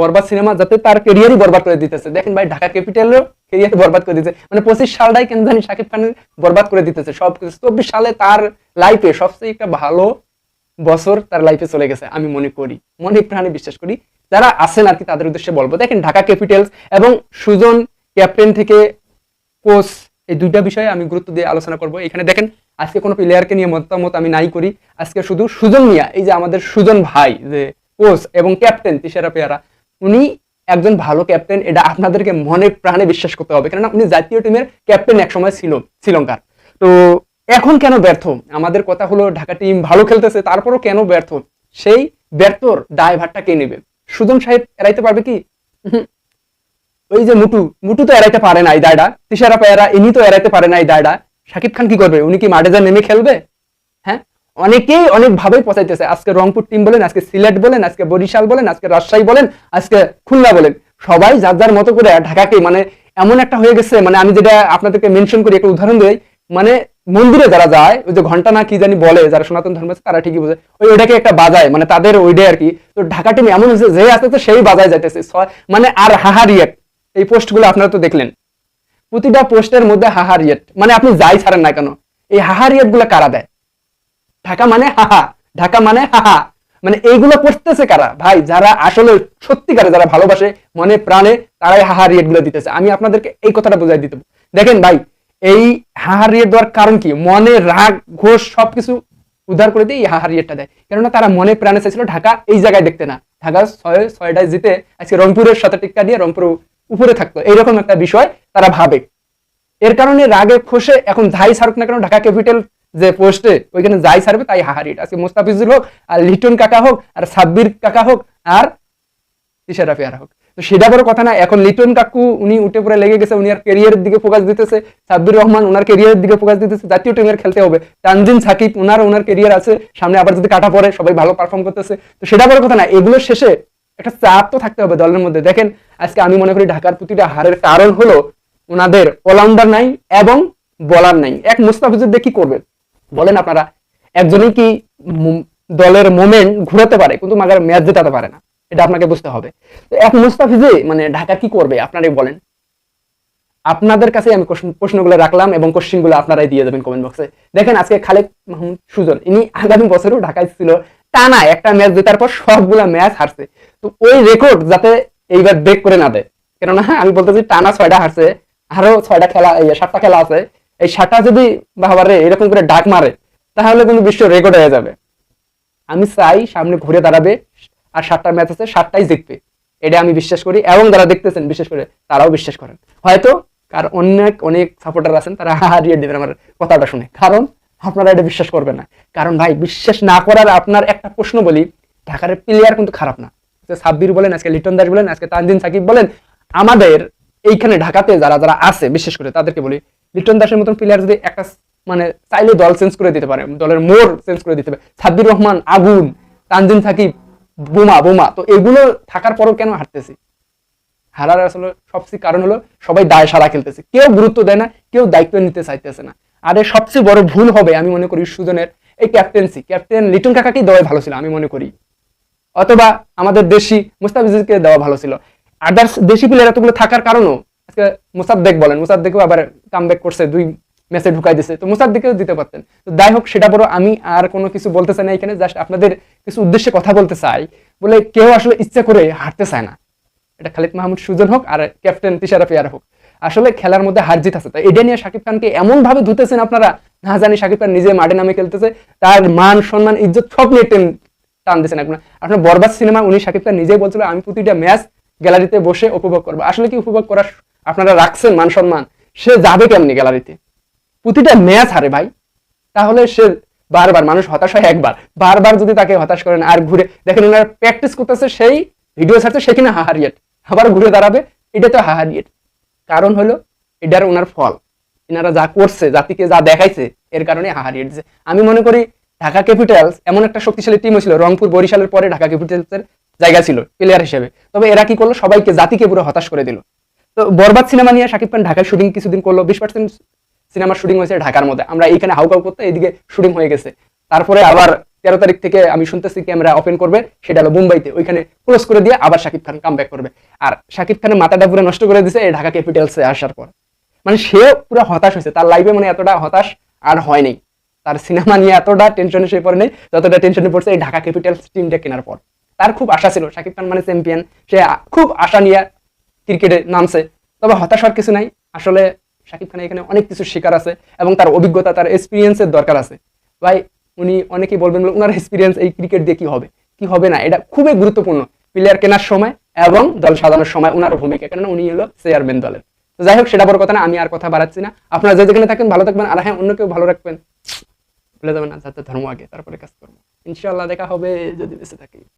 বরবাদ cinema যাতে তার কেরিয়ারই বরবাদ করে দিতেছে। দেখেন ভাই, ঢাকা ক্যাপিটালও কেরিয়ার বরবাদ করে দিতেছে। মানে পঁচিশ সালটাই কেন জানি শাকিব খানের বরবাদ করে দিতেছে সব কিছু চব্বিশ সালে তার লাইফে সবচেয়ে একটা ভালো বছর তার লাইফে চলে গেছে, আমি মনে করি। মনে প্রাণে বিশ্বাস করি। যারা আছেন আর কি, তাদের উদ্দেশ্যে বলব। দেখেন, ঢাকা ক্যাপিটালস এবং সুজন ক্যাপ্টেন থেকে কোচ এই দুইটা বিষয়ে আমি গুরুত্ব দিয়ে আলোচনা করব। এখানে দেখেন, আজকে কোনো প্লেয়ারকে নিয়ে মতামত আমি নাই করি। আজকে শুধু সুজন মিয়া, এই যে আমাদের সুজন ভাই, যে কোচ এবং ক্যাপ্টেন তিশারা পেয়ারা উনি একজন ভালো ক্যাপ্টেন এটা আপনাদেরকে মনে প্রাণে বিশ্বাস করতে হবে। কেননা উনি জাতীয় টিমের ক্যাপ্টেন একসময় ছিল, শ্রীলঙ্কার। তো এখন কেন ব্যর্থ? আমাদের কথা হলো, ঢাকা টিম ভালো খেলতেছে, তারপরও কেন ব্যর্থ? সেই ব্যর্থর দায়ভারটা কে নেবে? সুজন সাহেব এড়াইতে পারবে কি। ওই যে মুটু মুটু তো এড়াইতে পারে না এই দায়টা তিশারা পেয়ারা, ইনি তো এড়াইতে পারে না এই দায়টা শাকিব খান কি করবে? উনি কি মাঠে যা নেমে খেলবে? অনেকেই অনেক ভাবেই পচাইতেছে। আজকে রংপুর টিম বলেন, আজকে সিলেট বলেন, আজকে বরিশাল বলেন, আজকে রাজশাহী বলেন, আজকে খুলনা বলেন। সবাই যার যার মতো করে ঢাকাকে মানে এমন একটা হয়ে গেছে মানে আমি যেটা আপনাদেরকে মেনশন করি, একটা উদাহরণ দিই। মানে মন্দিরে যারা যায়, ওই যে ঘণ্টা না কি জানি বলে, যারা সনাতন ধর্ম আছে, তারা ঠিকই বোঝে। ওই ওইটাকে একটা বাজায় মানে তাদের ওইটাই আর কি। তো ঢাকা টিম এমন হয়েছে, যে আসতেছে, সেই বাজায় যাইতেছে। মানে আর হাহা রিয়েক্ট এই পোস্টগুলো আপনারা তো দেখলেন। প্রতিটা পোস্টের মধ্যে হাহা রিয়েক্ট মানে আপনি যাই ছাড়েন না কেন। এই হাহা রিয়েক্টগুলো কারা দেয়? ঢাকা মানে হাহা, ঢাকা মানে হাহা। মানে এইগুলো করতেছে কারা? ভাই, যারা আসলে সত্যিকারে যারা ভালোবাসে, মনে প্রাণে, তারাই হাহা রিয়েটগুলো দিতেছে। আমি আপনাদেরকে এই কথাটা বোঝাই দিতে দেখেন ভাই, এই হাহা রিয়েট দেওয়ার কারণ কি? মনে রাগ, ঘোষ সবকিছু উদ্ধার করে দিয়ে এই হাহা রিয়েটটা দেয়। কেননা তারা মনে প্রাণে চাইছিল ঢাকা এই জায়গায় দেখতে না। ঢাকা ছয়, ছয়টায় জিতে আজকে রংপুরের সাথে টিক্কা দিয়ে রংপুর উপরে থাকতো এইরকম একটা বিষয় তারা ভাবে। এর কারণে রাগে, খসে, এখন যাই ছাড়ুক না কেন, ঢাকা ক্যাপিটাল যে পোস্টে ওইখানে যাই ছাড়বে তাই হাহারিট আজকে মোস্তাফিজুল হোক, আর লিটন কাকা হোক, আর সাব্বির কাকা হোক, আর তিশারা পেয়ারা হোক। তো সেটা বড় কথা না, এখন লিটন কাকু উনি উঠে পড়ে লেগে গেছে, উনি আর কেরিয়ারের দিকে ফোকাস দিতেছে। সাব্বির রহমান ওনার কেরিয়ারের দিকে ফোকাস দিতেছে, জাতীয় টিমের খেলতে হবে। তানজিন সাকিব ওনার ওনার কেরিয়ার আছে, সামনে আবার যদি কাটা পড়ে, সবাই ভালো পারফর্ম করতেছে। তো সেটা বড় কথা না, এগুলো শেষে একটা চাপ তো থাকতে হবে দলের মধ্যে। দেখেন, আজকে আমি মনে করি ঢাকার প্রতিটা হারের কারণ হলো ওনাদের অলরাউন্ডার নাই এবং বলার নাই। এক মুস্তাফিজুর দিয়ে কি করবে বলেন আপনারা, একজনই কি দলের মোমেন্ট ঘুরাতে পারে, কিন্তু মাগার ম্যাচ জেতাতে পারে না। এটা আপনাকে বুঝতে হবে। তো এক মুস্তাফিজে মানে ঢাকা কি করবে, আপনারাই বলেন। আপনাদের কাছে আমি প্রশ্নগুলো রাখলাম এবং কোশ্চেনগুলো আপনারাই দিয়ে দেবেন কমেন্ট বক্সে দেখেন আজকে খালেদ মাহমুদ সুজন, ইনি আগামী বছরও ঢাকায় ছিল। টানা একটা ম্যাচ জেতার পর সবগুলা ম্যাচ হারছে। তো ওই রেকর্ড যাতে এইবার ব্রেক করে না দেয়। কেননা, আমি বলতেছি টানা ছয়টা হারছে, আরও ছয়টা খেলা সাতটা খেলা আছে। এই সাতটা যদি বাবারে এরকম করে ডাক মারে, তাহলে কিন্তু বিশ্ব রেকর্ড হয়ে যাবে। আমি চাই সামনে ঘুরে দাঁড়াবে আর সাতটা ম্যাচ আছে, সাতটাই জিতবে। এটা আমি বিশ্বাস করি এবং যারা দেখতেছেন, বিশেষ করে তারাও বিশ্বাস করেন। হয়তো কার অনেক অনেক সাপোর্টার আছেন, তারা হারিয়ে দেবেন আমার কথাটা শুনে। কারণ আপনারা এটা বিশ্বাস করবেন না। কারণ ভাই, বিশ্বাস না করার আপনার একটা প্রশ্ন বলি, ঢাকার প্লেয়ার কিন্তু খারাপ না। সাব্বির বলেন, আজকে লিটন দাস বলেন, আজকে তানজিন সাকিব বলেন, আমাদের এইখানে ঢাকাতে যারা যারা আছে, বিশেষ করে তাদেরকে বলি লিটন দাসের মতন প্লেয়ার যদি একটা মানে চাইলে দল চেঞ্জ করে দিতে পারে, দলের মোড় চেঞ্জ করে দিতে পারে। সাব্বির রহমান, আগুন তানজিন সাকিব, বোমা বোমা। তো এগুলো থাকার পরও কেন হারতেছি? হারার আসলে সবচেয়ে কারণ হলো সবাই দায় সারা খেলতেছে। কেউ গুরুত্ব দেয় না, কেউ দায়িত্ব নিতে চাইতেছে না। আর এর সবচেয়ে বড় ভুল হবে, আমি মনে করি, সুজনের এই ক্যাপ্টেন্সি ক্যাপ্টেন লিটন কাকাকেই দেওয়া ভালো ছিল, আমি মনে করি। অথবা আমাদের দেশি মুস্তাফিজকে দেওয়া ভালো ছিল। আদার্স দেশি প্লেয়ার এতগুলো থাকার কারণও আজকে মুসাদ্দেক বলেন, মুসাদ্দেকও আবার কাম করছে, দুই ম্যাচে ঢুকাই দিছে। তো মুসাদ্দেকেও দিতে পারতেন। তো যাই হোক, সেটা বড় আমি আর কোনো কিছু বলতে চাই না এখানে জাস্ট আপনাদের কিছু উদ্দেশ্যে কথা বলতে চাই। বলে কেউ আসলে ইচ্ছা করে হারতে চায় না। এটা খালিদ মাহমুদ সুজন হোক আর ক্যাপ্টেন তিশারা পেয়ার হোক। আসলে খেলার মধ্যে হার জিত আছে। তো এটা নিয়ে শাকিব খানকে এমন ভাবে ধুতেছেন আপনারা, না জানি শাকিব খান নিজে মাঠে নামে খেলতেছে, তার মান, সম্মান, ইজ্জত সব নিয়ে টেন, টান দিচ্ছেন এখন আপনার বরবাদ সিনেমা, উনি শাকিব খান নিজেই বলছিল, আমি প্রতিটা ম্যাচ গ্যালারিতে বসে উপভোগ করব। আসলে কি উপভোগ করার আপনারা রাখছেন মান সম্মান, সে যাবে কেমনি গ্যালারিতে? প্রতিটা ম্যাচ হারে ভাই। তাহলে সে বারবার মানুষ হতাশ হয় একবার। বারবার যদি তাকে হতাশ করেন আর ঘুরে, দেখেন ওনারা প্র্যাকটিস করতেছে সেই ভিডিও ছাড়ছে সেখানে হাহারিয়েট। আবার ঘুরে দাঁড়াবে, এটা তো হাহারিয়েট। কারণ হলো, এটার ওনার ফল। এনারা যা করছে, জাতিকে যা দেখাইছে, এর কারণে হাহারিয়েট দিচ্ছে আমি মনে করি, ঢাকা ক্যাপিটালস এমন একটা শক্তিশালী টিম ছিল রংপুর, বরিশালের পরে ঢাকা ক্যাপিটালসের জায়গা ছিল প্লেয়ার হিসেবে। তবে এরা কি করল? সবাইকে জাতিকে পুরো হতাশ করে দিল। তো বরবাদ সিনেমা নিয়ে শাকিব খান ঢাকায় শুটিং কিছুদিন করল, বিশ পার্সেন্ট সিনেমার শুটিং হয়েছে ঢাকার মধ্যে। আমরা এইখানে হাউকাউ করতে এইদিকে শুটিং হয়ে গেছে। তারপরে আবার তেরো তারিখ থেকে আমি শুনতেছি ক্যামেরা ওপেন করবে, সেটা হলো মুম্বাইতে। ওইখানে ক্লোজ করে দিয়ে আবার শাকিব খান কাম করবে। আর শাকিব খানের মাথাটা পুরো নষ্ট করে দিছে এই ঢাকা ক্যাপিটালসে আসার পর। মানে সে পুরো হতাশ হয়েছে। তার লাইফে মানে এতটা হতাশ আর হয়নি তার সিনেমা নিয়ে এতটা টেনশনে সে পড়ে নেই, যতটা টেনশনে পড়ছে এই ঢাকা ক্যাপিটালস টিমটা কেনার পর। তার খুব আশা ছিল শাকিব খান মানে চ্যাম্পিয়ন সে খুব আশা নিয়ে ক্রিকেটে নামছে। তবে হতাশ হওয়ার কিছু নাই। আসলে শাকিব খানের এখানে অনেক কিছু শেখার আছে এবং তার অভিজ্ঞতা, তার এক্সপিরিয়েন্সের দরকার আছে। ভাই, উনি অনেকেই বলবেন ওনার এক্সপিরিয়েন্স এই ক্রিকেট দিয়ে কি হবে? কি হবে না? এটা খুবই গুরুত্বপূর্ণ। প্লেয়ার কেনার সময় এবং দল সাজানোর সময় ওনার ভূমিকা। কেননা উনি হলো চেয়ারম্যান দলের। তো যাই হোক, সেটা বড় কথা না, আমি আর কথা বাড়াচ্ছি না। আপনারা যে যেখানে থাকেন, ভালো থাকবেন। আর হ্যাঁ অন্য কেউ ভালো রাখবেন, ভুলে যাবেন না, যাতে ধর্ম আগে, তারপরে কাজ করব। ইনশাআল্লাহ দেখা হবে যদি বেঁচে থাকি।